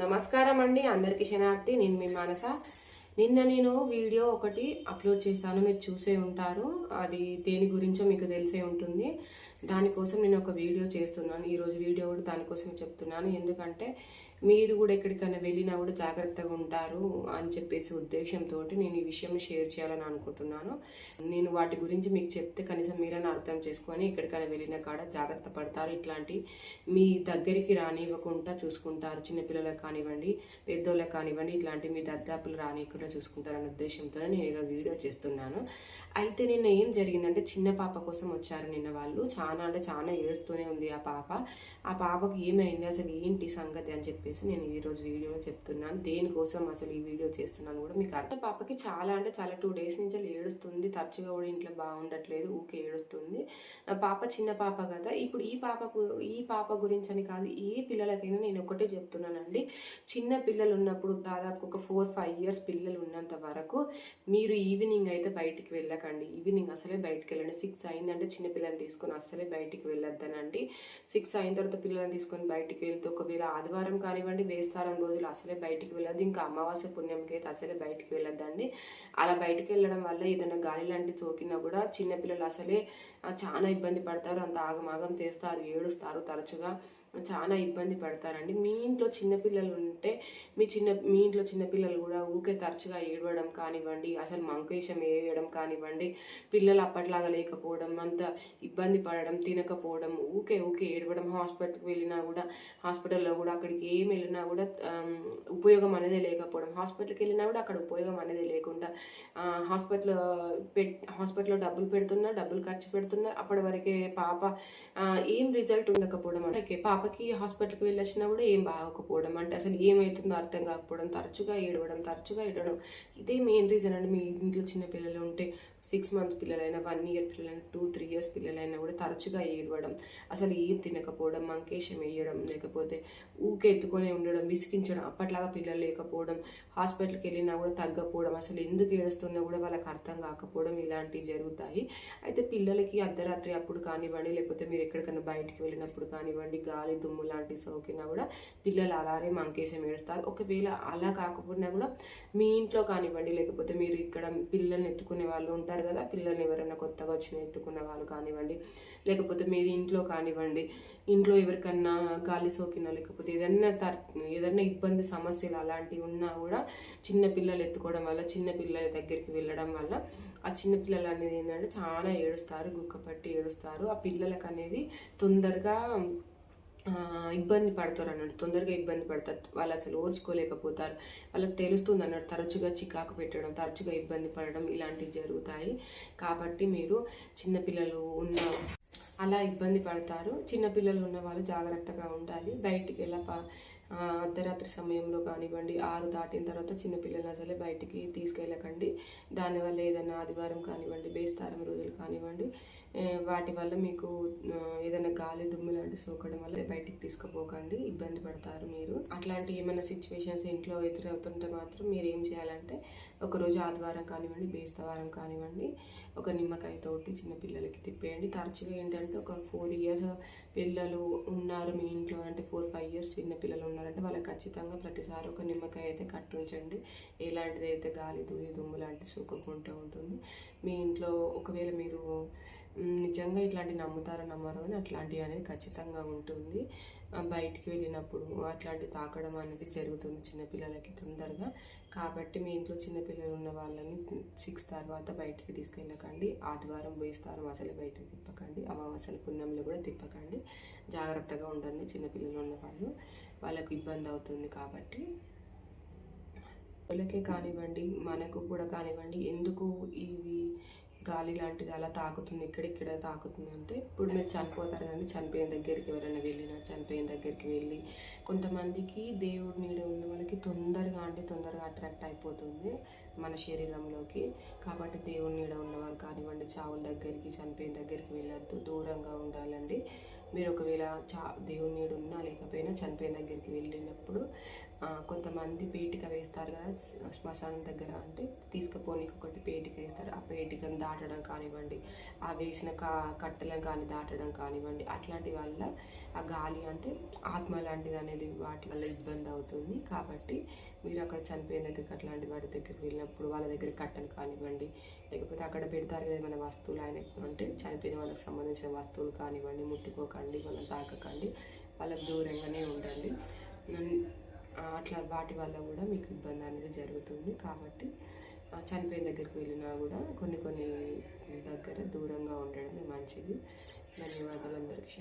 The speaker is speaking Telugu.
నమస్కారం అండి అందరికీ శనార్థి నేను మీ మనస. నిన్న నేను వీడియో ఒకటి అప్లోడ్ చేశాను. మీరు చూసే ఉంటారు. అది దేని గురించో మీకు తెలిసే ఉంటుంది. దానికోసం నేను ఒక వీడియో చేస్తున్నాను. ఈరోజు వీడియో కూడా దానికోసం చెప్తున్నాను. ఎందుకంటే మీరు కూడా ఎక్కడికైనా వెళ్ళినా కూడా జాగ్రత్తగా ఉంటారు అని చెప్పేసి ఉద్దేశంతో నేను ఈ విషయం షేర్ చేయాలని అనుకుంటున్నాను. నేను వాటి గురించి మీకు చెప్తే కనీసం మీరైనా అర్థం చేసుకొని ఎక్కడికైనా వెళ్ళిన కాడ జాగ్రత్త పడతారు. ఇట్లాంటి మీ దగ్గరికి రానివ్వకుండా చూసుకుంటారు. చిన్నపిల్లలకు కానివ్వండి పెద్దోళ్ళకి కానివ్వండి ఇట్లాంటి మీ దద్దాపులు రానియకుండా చూసుకుంటారనే ఉద్దేశంతో నేను ఇలా వీడియో చేస్తున్నాను. అయితే నిన్న ఏం జరిగిందంటే చిన్న పాప కోసం వచ్చారు నిన్న వాళ్ళు. చాలా అంటే చాలా ఏడుస్తూనే ఉంది ఆ పాప. ఆ పాపకు ఏమైంది? అసలు ఏంటి సంగతి అని చెప్పేసి నేను ఈరోజు వీడియో చెప్తున్నాను. దేనికోసం అసలు ఈ వీడియో చేస్తున్నాను కూడా మీకు అర్థం. పాపకి చాలా అంటే చాలా టూ డేస్ నుంచి ఏడుస్తుంది. తరచుగా కూడా ఇంట్లో బాగుండట్లేదు ఊకే ఏడుస్తుంది. ఆ పాప చిన్న పాప కదా. ఇప్పుడు ఈ పాపకు ఈ పాప గురించి అని కాదు ఏ పిల్లలకైనా నేను ఒకటే చెప్తున్నానండి. చిన్న పిల్లలు ఉన్నప్పుడు దాదాపు ఒక ఫోర్ ఫైవ్ ఇయర్స్ పిల్లలు ఉన్నంత వరకు మీరు ఈవినింగ్ అయితే బయటికి వెళ్ళకండి. ఈవినింగ్ అసలే బయటికి వెళ్ళండి. సిక్స్ అయిందంటే చిన్న పిల్లల్ని తీసుకొని అసలే బయటికి వెళ్ళొద్దనండి. సిక్స్ అయిన తర్వాత పిల్లల్ని తీసుకొని బయటికి వెళ్తే ఒకవేళ ఆదివారం కానివ్వండి వేస్తారం రోజులు అసలే బయటికి వెళ్ళదు ఇంకా అమావాస్య పుణ్యంకి అయితే అసలే బయటికి వెళ్ళొద్దండి. అలా బయటికి వెళ్ళడం వల్ల ఏదైనా గాలి లాంటి సోకినా కూడా చిన్నపిల్లలు అసలే చాలా ఇబ్బంది పడతారు. అంత ఆగమాగం చేస్తారు ఏడుస్తారు తరచుగా. చాలా ఇబ్బంది పడతారండి. మీ ఇంట్లో చిన్నపిల్లలు ఉంటే మీ చిన్న మీ ఇంట్లో చిన్నపిల్లలు కూడా ఊకే తరచుగా ఏడవడం కానివ్వండి అసలు మంకేషం వేయడం కానివ్వండి పిల్లలు అప్పట్లాగా లేకపోవడం అంత ఇబ్బంది పడడం తినకపోవడం ఊకే ఊకే ఏడవడం హాస్పిటల్కి వెళ్ళినా కూడా హాస్పిటల్లో కూడా అక్కడికి ఏం వెళ్ళినా కూడా ఉపయోగం అనేది లేకపోవడం. హాస్పిటల్కి వెళ్ళినా కూడా అక్కడ ఉపయోగం అనేది లేకుండా హాస్పిటల్ పెట్ హాస్పిటల్లో డబ్బులు పెడుతున్నా డబ్బులు ఖర్చు పెడుతున్నా అప్పటి వరకే పాప ఏం రిజల్ట్ ఉండకపోవడం. అంటే పాపకి హాస్పిటల్కి వెళ్ళొచ్చినా కూడా ఏం బాగోకపోవడం. అంటే అసలు ఏమవుతుందో అర్థం కాకపోవడం తరచుగా ఏడవడం తరచుగా ఏడవడం. ఇదే మెయిన్ రీజన్ అండి మీ ఇంట్లో చిన్న పిల్లలు ఉంటే. సిక్స్ మంత్స్ పిల్లలైనా వన్ ఇయర్ పిల్లలైనా టూ త్రీ ఇయర్స్ పిల్లలైనా కూడా తరచుగా ఏడవడం అసలు ఏం తినకపోవడం మంకేషం వేయడం లేకపోతే ఊకే ఎత్తుకొని ఉండడం విసిగించడం అప్పట్లాగా పిల్లలు లేకపోవడం హాస్పిటల్కి వెళ్ళినా కూడా తగ్గకపోవడం అసలు ఎందుకు ఏడుస్తున్నా కూడా వాళ్ళకి అర్థం కాకపోవడం ఇలాంటివి జరుగుతాయి. అయితే పిల్లలకి అర్ధరాత్రి అప్పుడు కానివ్వండి లేకపోతే మీరు ఎక్కడికైనా బయటికి వెళ్ళినప్పుడు కానివ్వండి గాలి దుమ్ము లాంటి సోకినా కూడా పిల్లలు అలాగే మంకేషం ఏడుస్తారు. ఒకవేళ అలా కాకపోయినా కూడా మీ ఇంట్లో కానివ్వండి లేకపోతే మీరు ఇక్కడ పిల్లల్ని ఎత్తుకునే వాళ్ళు ఉంటారు కదా పిల్లల్ని ఎవరైనా కొత్తగా వచ్చిన ఎత్తుకున్న వాళ్ళు కానివ్వండి లేకపోతే మీరు ఇంట్లో కానివ్వండి ఇంట్లో ఎవరికన్నా గాలి సోకినా లేకపోతే ఏదైనా తర్ ఏదైనా ఇబ్బంది సమస్యలు అలాంటివి ఉన్నా కూడా చిన్న పిల్లలు ఎత్తుకోవడం వల్ల చిన్న పిల్లల దగ్గరికి వెళ్ళడం వల్ల ఆ చిన్న పిల్లలు అనేది ఏంటంటే చాలా ఏడుస్తారు గుక్కపట్టి ఏడుస్తారు. ఆ పిల్లలకు అనేది తొందరగా ఇబ్బంది పడతారు అన్నట్టు తొందరగా ఇబ్బంది పడతారు. వాళ్ళు అసలు ఓర్చుకోలేకపోతారు. వాళ్ళకి తెలుస్తుంది అన్నట్టు తరచుగా చికాకు పెట్టడం తరచుగా ఇబ్బంది పడడం ఇలాంటివి జరుగుతాయి. కాబట్టి మీరు చిన్నపిల్లలు ఉన్న అలా ఇబ్బంది పడతారు. చిన్నపిల్లలు ఉన్న వాళ్ళు జాగ్రత్తగా ఉండాలి. బయటికి వెళ్ళ ప- అర్ధరాత్రి సమయంలో కానివ్వండి ఆరు దాటిన తర్వాత చిన్నపిల్లలు అసలే బయటికి తీసుకెళ్ళకండి. దానివల్ల ఏదైనా ఆదివారం కానివ్వండి బేస్తారం రోజులు కానివ్వండి వాటి వల్ల మీకు ఏదైనా గాలి దుమ్ము లాంటి సోకడం వల్ల బయటికి తీసుకుపోకండి ఇబ్బంది పడతారు మీరు. అట్లాంటి ఏమైనా సిచ్యువేషన్స్ ఇంట్లో ఎదురవుతుంటే మాత్రం మీరు ఏం చేయాలంటే ఒకరోజు ఆదివారం కానివ్వండి బేస్తవారం కానివ్వండి ఒక నిమ్మకాయ తోటి చిన్నపిల్లలకి తిప్పేయండి. తరచుగా ఏంటంటే ఒక ఫోర్ ఇయర్స్ పిల్లలు ఉన్నారు మీ ఇంట్లో అంటే ఫోర్ ఫైవ్ ఇయర్స్ చిన్నపిల్లలు ఉన్నారు. ఉన్నారంటే వాళ్ళకి ఖచ్చితంగా ప్రతిసారి ఒక నిమ్మకాయ అయితే కట్టు ఉంచండి ఎలాంటిది అయితే గాలి దూరి దుమ్ము లాంటి సూకకుంటూ ఉంటుంది. మీ ఇంట్లో ఒకవేళ మీరు నిజంగా ఇట్లాంటివి నమ్ముతారో నమ్మరో కానీ అట్లాంటివి అనేది ఖచ్చితంగా ఉంటుంది. బయటికి వెళ్ళినప్పుడు అట్లాంటి తాకడం అనేది జరుగుతుంది చిన్నపిల్లలకి తొందరగా. కాబట్టి మీ ఇంట్లో చిన్నపిల్లలు ఉన్న వాళ్ళని సిక్స్ తర్వాత బయటికి తీసుకెళ్ళకండి. ఆదివారం వేస్తారు అసలు బయటకు తిప్పకండి. అమావాస్యల పుణ్యంలో కూడా తిప్పకండి. జాగ్రత్తగా ఉండండి చిన్నపిల్లలు ఉన్న వాళ్ళు. వాళ్ళకు ఇబ్బంది అవుతుంది కాబట్టి. పిల్లలకే కానివ్వండి మనకు కూడా కానివ్వండి ఎందుకు ఇవి గాలి లాంటిది అలా తాకుతుంది ఇక్కడిక్కడ తాకుతుంది అంటే ఇప్పుడు మీరు చనిపోతారు కానీ చనిపోయిన దగ్గరికి ఎవరైనా వెళ్ళినా చనిపోయిన దగ్గరికి వెళ్ళి కొంతమందికి దేవుడి నీడ ఉన్న వాళ్ళకి తొందరగా అంటే తొందరగా అట్రాక్ట్ అయిపోతుంది మన శరీరంలోకి. కాబట్టి దేవుడి నీడ ఉన్న వాళ్ళు కానివ్వండి చావుల దగ్గరికి చనిపోయిన దగ్గరికి వెళ్ళొద్దు దూరంగా ఉండాలండి. మీరు ఒకవేళ చా దేవుని ఉన్నా లేకపోయినా చనిపోయిన దగ్గరికి వెళ్ళినప్పుడు కొంతమంది పేటిక వేస్తారు కదా శ్మశానం దగ్గర అంటే తీసుకుపోనీకి ఒకటి పేటిక వేస్తారు. ఆ పేటికను దాటడం కానివ్వండి ఆ వేసిన కా కట్టెలను కానీ దాటడం కానివ్వండి అట్లాంటి వల్ల ఆ గాలి అంటే ఆత్మ లాంటిది అనేది వాటి వల్ల ఇబ్బంది అవుతుంది. కాబట్టి మీరు అక్కడ చనిపోయిన దగ్గరికి అట్లాంటి వాటి దగ్గరికి వెళ్ళినప్పుడు వాళ్ళ దగ్గర కట్టెలు కానివ్వండి లేకపోతే అక్కడ పెడతారు కదా ఏమైనా వస్తువులు ఆయన అంటే చనిపోయిన వాళ్ళకి సంబంధించిన వస్తువులు కానివ్వండి ముట్టుకోకండి వాళ్ళని తాకకండి. వాళ్ళకి దూరంగానే ఉండండి. అట్లా వాటి వల్ల కూడా మీకు ఇబ్బంది అనేది జరుగుతుంది. కాబట్టి చనిపోయిన దగ్గరికి వెళ్ళినా కూడా కొన్ని కొన్ని దగ్గర దూరంగా ఉండడమే మంచిది. ధన్యవాదాలు అందరికీ.